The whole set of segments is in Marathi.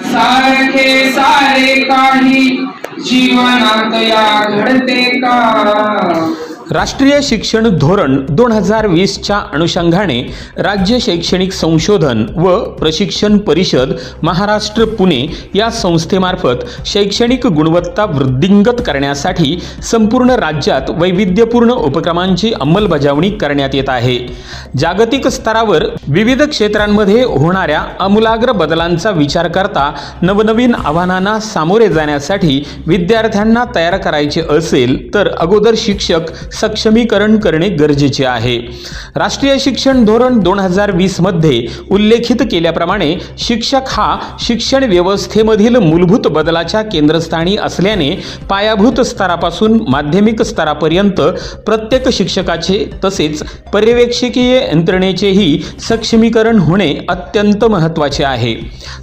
सारखे सारे काही जीवनात या घडते का? राष्ट्रीय शिक्षण धोरण दोन हजार वीसच्या अनुषंगाने राज्य शैक्षणिक संशोधन व प्रशिक्षण परिषद महाराष्ट्र पुणे या संस्थेमार्फत शैक्षणिक गुणवत्ता वृद्धिंगत करण्यासाठी संपूर्ण राज्यात वैविध्यपूर्ण उपक्रमांची अंमलबजावणी करण्यात येत आहे. जागतिक स्तरावर विविध क्षेत्रांमध्ये होणाऱ्या आमूलाग्र बदलांचा विचार करता नवनवीन आव्हानांना सामोरे जाण्यासाठी विद्यार्थ्यांना तयार करायचे असेल तर अगोदर शिक्षक सक्षमीकरण करणे गरजेचे आहे. राष्ट्रीय शिक्षण धोरण दोन हजार वीसमध्ये उल्लेखित केल्याप्रमाणे शिक्षक हा शिक्षण व्यवस्थेमधील मूलभूत बदलाच्या केंद्रस्थानी असल्याने पायाभूत स्तरापासून माध्यमिक स्तरापर्यंत प्रत्येक शिक्षकाचे तसेच पर्यवेक्षकीय यंत्रणेचेही सक्षमीकरण होणे अत्यंत महत्त्वाचे आहे.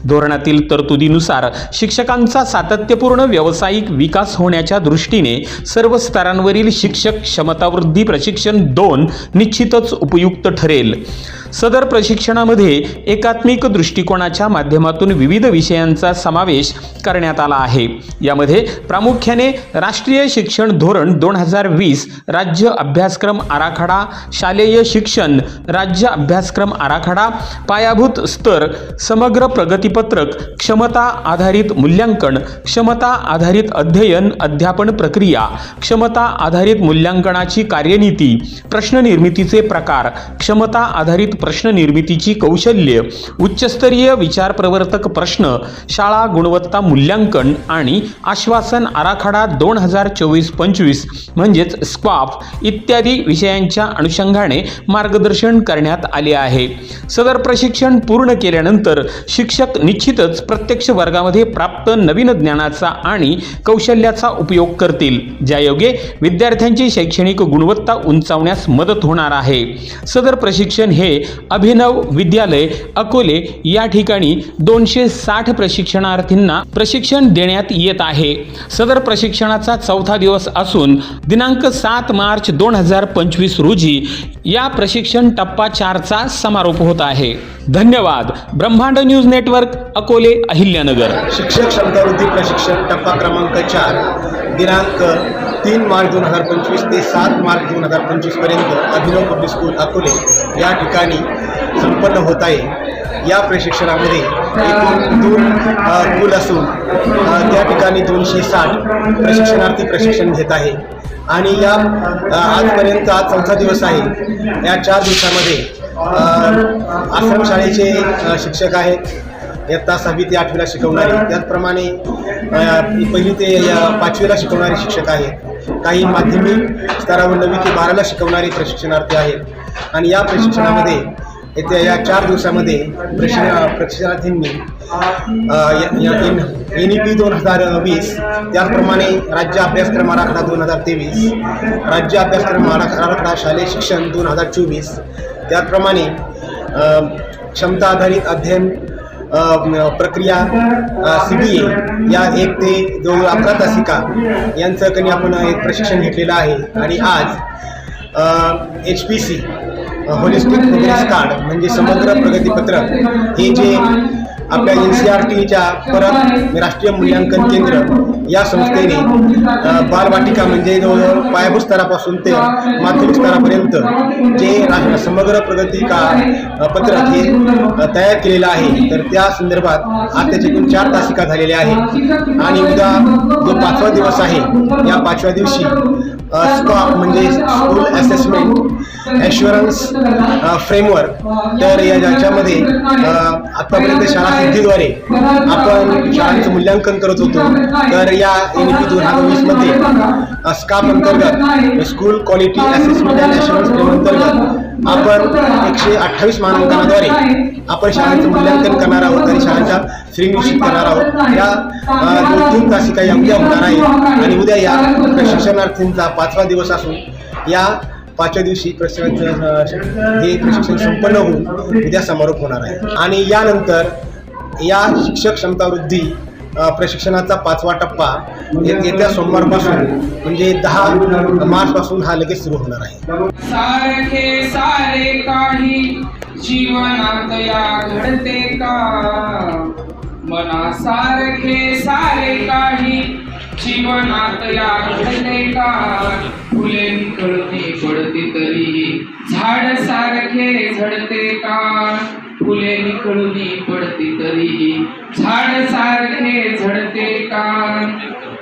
धोरणातील तरतुदीनुसार शिक्षकांचा सातत्यपूर्ण व्यावसायिक विकास होण्याच्या दृष्टीने सर्व स्तरांवरील शिक्षक क्षमतावृद्धी प्रशिक्षण दोन निश्चितच उपयुक्त ठरेल. सदर प्रशिक्षणामध्ये एकात्मिक दृष्टिकोनाच्या माध्यमातून विविध विषयांचा समावेश करण्यात आला आहे. यामध्ये प्रामुख्याने राष्ट्रीय शिक्षण धोरण दोन हजार वीस राज्य अभ्यासक्रम आराखडा शालेय शिक्षण राज्य अभ्यासक्रम आराखडा पायाभूत स्तर समग्र प्रगतीपत्रक क्षमता आधारित मूल्यांकन क्षमता आधारित अध्ययन अध्यापन प्रक्रिया क्षमता आधारित मूल्यांकनाची कार्यनीती प्रश्न निर्मितीचे प्रकार क्षमता आधारित प्रश्न निर्मितीची कौशल्य उच्चस्तरीय विचार प्रवर्तक प्रश्न शाळा गुणवत्ता मूल्यांकन आणि आश्वासन आराखडा दोन हजार चोवीस पंचवीस म्हणजेच स्क्वाफ इत्यादी विषयांच्या अनुषंगाने मार्गदर्शन करण्यात आले आहे. सदर प्रशिक्षण पूर्ण केल्यानंतर शिक्षक निश्चितच प्रत्यक्ष वर्गामध्ये प्राप्त नवीन ज्ञानाचा आणि कौशल्याचा उपयोग करतील ज्यायोगे विद्यार्थ्यांची शैक्षणिक गुणवत्ता उंचावण्यास मदत होणार आहे. सदर प्रशिक्षण हे अभिनव विद्यालय अकोले या ठिकाणी दोनशे साठ प्रशिक्षणार्थींना प्रशिक्षण देण्यात येत आहे. सदर प्रशिक्षणाचा चौथा दिवस असून दिनांक सात मार्च दोन हजार पंचवीस रोजी या प्रशिक्षण टप्पा चारचा समारोप होत आहे. धन्यवाद. ब्रह्मांड न्यूज नेटवर्क अकोले अहिल्यानगर. शिक्षक क्षमतावृद्धी प्रशिक्षण टप्पा क्रमांक चार. दिनांक तीन मार्च दोन हजार पंचवीस ते सात मार्च दोन हजार पंचवीसपर्यंत अभिनव पब्लिक स्कूल अकोले या ठिकाणी संपन्न होत आहे. या प्रशिक्षणामध्ये एकूण दोन पूल असून त्या ठिकाणी दोनशे साठ प्रशिक्षणार्थी प्रशिक्षण घेत आहे. आणि या आजपर्यंत आज चौथा दिवस आहे. या चार दिवसामध्ये आश्रमशाळेचे शिक्षक आहेत. इयत्ता सहावी ते आठवीला शिकवणारी. त्याचप्रमाणे पहिली ते या पाचवीला शिकवणारे शिक्षक आहेत. काही माध्यमिक स्तरावर नववी ते बाराला शिकवणारे प्रशिक्षणार्थी आहेत. आणि या प्रशिक्षणामध्ये येत्या या चार दिवसामध्ये प्रशिक्षण प्रशिक्षणार्थींनी एन ई पी दोन हजार वीस त्याचप्रमाणे राज्य अभ्यासक्रम आराखडा दोन हजार तेवीस राज्य अभ्यासक्रम आराखडा शालेय शिक्षण दोन हजार चोवीस त्याचप्रमाणे क्षमता आधारित अध्ययन प्रक्रिया सी डी ए या एक ते दोन अकरा तासिका यांचं कधी आपण एक प्रशिक्षण घेतलेलं आहे. आणि आज H P C holistic progress card म्हणजे समग्र प्रगतीपत्रक हे जे आपल्या एन सी आर टीच्या परत राष्ट्रीय मूल्यांकन केंद्र या संस्थेने बालवाटिका म्हणजे जवळजवळ पायाभूत स्तरापासून ते माध्यमिक स्तरापर्यंत जे समग्र प्रगती का पत्रक हे तयार केलेलं आहे. तर त्या संदर्भात आज त्याचे एकूण चार तासिका झालेल्या आहेत. आणि उद्या जो पाचवा दिवस आहे या पाचव्या दिवशी स्कॉप म्हणजे school assessment assurance framework uh, तर या ज्याच्यामध्ये uh, आत्तापर्यंत आतापर्यंत शाळा सिद्धीद्वारे आपण शाळांचं मूल्यांकन करत होतो. तर या एन पी दोन हजार वीसमध्ये uh, स्काप अंतर्गत school quality assessment and assurance frame अंतर्गत आपण एकशे अठ्ठावीस मानांकनाद्वारे आपण शाळांचं मूल्यांकन करणार आहोत आणि शाळांचा श्री निश्चित करणार आहोत. या दोन तीन तासिका या उद्या होणार आहेत आणि उद्या या प्रशिक्षणार्थींचा पाचवा दिवस असून या पाचव्या दिवशी प्रशिक्षण हे प्रशिक्षण संपन्न होऊन उद्या समारोप होणार आहे. आणि यानंतर या शिक्षक क्षमता वृद्धी प्रशिक्षणाचा पाचवा टप्पा येत्या सोमवारपासून म्हणजे दहा मार्चपासून हा लगेच सुरू होणार आहे. सारखे सारे काही जीवनात या घडते का? मना सारखे सारे काही जीवनात या घडते का फुले निकळती पडते तरी. झाड सारखे झडते का? फुले निकळूनी पडती तरी. झाड सारखे झडते का?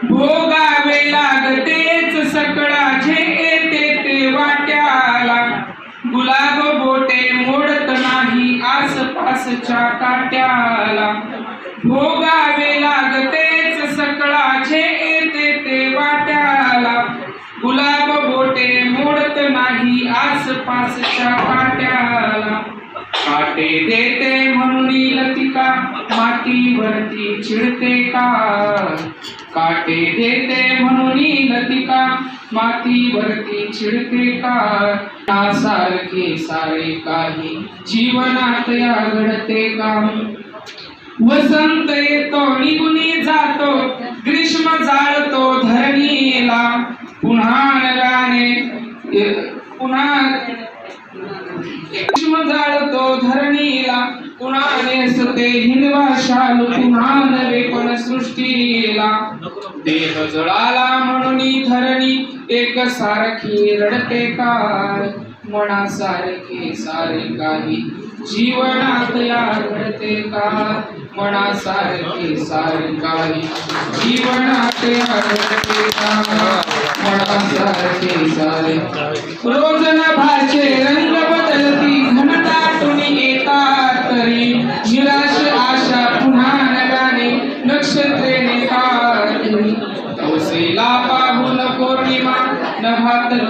भोगावे लागतेच सकळाचे येते ते वाट्याला. गुलाब बोटे मोडत नाही आसपासच्या काट्याला. भोगावे मातीवरती चिडते का? काटे देते म्हणून लतिका मातीवरती चिडते का? सारखे सारे काही जीवनात या घडते का? वसंत येतो निघून जातो ग्रीष्म जाळतो धरणीला. पुन्हा नव्याने पुन्हा ग्रीष्म जाळतो धरणीला. कुणाने सते हिरवा शालू पुन्हा नवे पण सृष्टीला देह जळाला म्हणून धरणी एक सारखी रडते काय मना सारखे सारे काही जीवनात या घडते का मना सारखे सारे काही जीवनात या घडते का मना सारखे सारे. रोज नभाचे रंग बदलती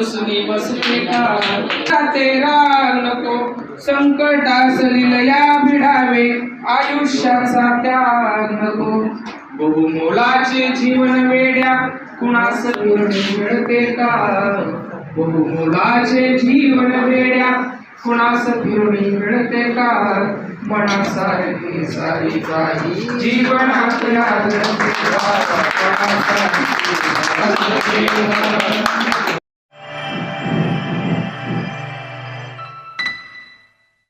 बसली बसली का तेरा नको संकटासली लया भिडावे आयुष्याचा त्याग नको. बहुमोलाचे जीवन वेड्या कुणास मिळते का? बहुमोलाचे जीवन वेड्या कुणास फिरणी मिळते का? मनासारखे सारी काही जीवनात